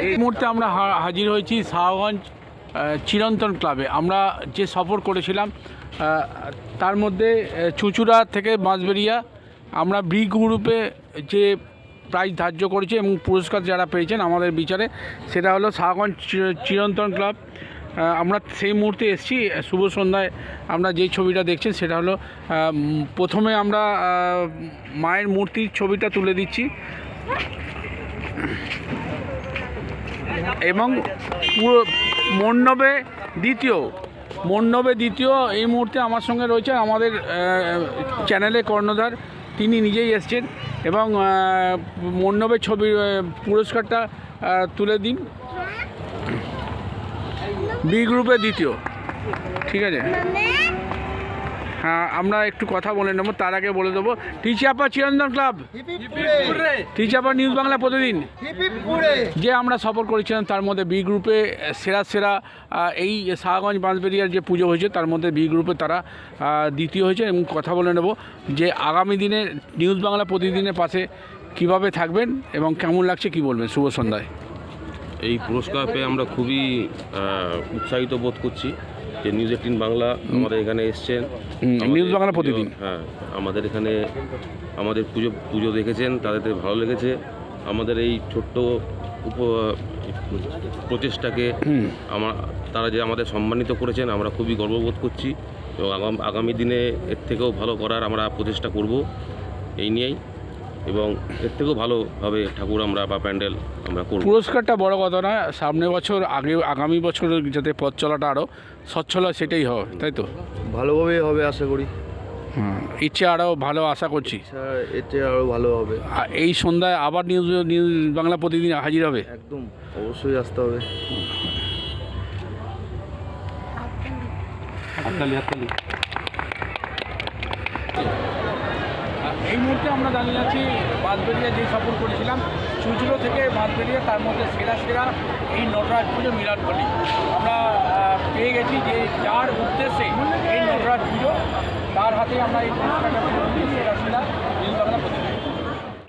এই মুহূর্তে আমরা হাজির হয়েছি শাহগঞ্জ চিরন্তন ক্লাবে। আমরা যে সফর করেছিলাম তার মধ্যে চুঁচুড়া থেকে বাঁশবেরিয়া আমরা বি গ্রুপে যে প্রাইজ ধার্য করেছি এবং পুরস্কার যারা পেয়েছেন আমাদের বিচারে, সেটা হলো শাহগঞ্জ চিরন্তন ক্লাব। আমরা সেই মুহূর্তে এসেছি, শুভ সন্ধ্যায় আমরা যেই ছবিটা দেখছেন সেটা হলো প্রথমে আমরা মায়ের মূর্তির ছবিটা তুলে দিচ্ছি। এবং পুরো মণ্ডপে দ্বিতীয় মণ্ডপে দ্বিতীয় এই মুহূর্তে আমার সঙ্গে রয়েছে আমাদের চ্যানেলে কর্ণধার। তিনি নিজেই এসছেন এবং মণ্ডপের ছবি পুরস্কারটা তুলে দিন। বি গ্রুপে দ্বিতীয়। ঠিক আছে? আমরা একটু কথা বলে নেব, তার আগে বলে দেবো। টিচাপা চিরন্তন ক্লাব। টিচাপা নিউজ বাংলা প্রতিদিন। যে আমরা সফর করেছিলাম, তার মধ্যে বি গ্রুপে সেরা সেরা এই শাহগঞ্জ বাঁশবেরিয়ার যে পুজো হয়েছে, তার মধ্যে বি গ্রুপে তারা দ্বিতীয় হয়েছে এবং কথা বলে নেব যে আগামী দিনে নিউজ বাংলা প্রতিদিনের পাশে কীভাবে থাকবেন এবং কেমন লাগছে কি বলবেন? শুভ সন্ধ্যায়। এই পুরস্কার পেয়ে আমরা খুবই উৎসাহিত বোধ করছি যে নিউজ এইটিন বাংলা আমাদের এখানে এসছেন। নিউজ বাংলা প্রতিদিন। হ্যাঁ আমাদের এখানে আমাদের পুজো পুজো দেখেছেন তাদের ভালো লেগেছে। আমাদের এই ছোট্ট উপ প্রচেষ্টাকে আমার তারা যে আমাদের সম্মানিত করেছেন আমরা খুবই গর্ববোধ করছি এবং আগাম- আগামী দিনে এর থেকেও ভালো করার আমরা প্রচেষ্টা করব। এই নিয়েই এবং এর থেকেও ভালোভাবে ঠাকুর আমরা বা প্যান্ডেল আমরা করব। পুরস্কারটা বড় কথা না সামনে বছর আগে আগামী বছর যাতে পথ চলাটা আরও সচ্ছল হয় সেটাই হবে তাই তো? ভালোভাবেই হবে আশা করি। হুম, ইচ্ছে আরও ভালো আশা করছি। স্যার এতে আরও ভালো হবে। আর এই সন্ধ্যায় আবার নিউজ নিউজ বাংলা প্রতিদিন হাজির হবে? একদম অবশ্যই আসতে হবে। এই মুহূর্তে আমরা দাঁড়িয়ে আছি বাঁধবেরিয়া যে সফর করেছিলাম, চুচুড়ো থেকে বাঁধবেরিয়া তার মধ্যে সেরা সেরা এই নটরাজ পুজো মিলাদ বলি আমরা পেয়ে গেছি যে যার উদ্দেশ্যে এই নটরাজ পুজো, তার হাতে আমরা এই পুরস্কারটা সেরা সেরা।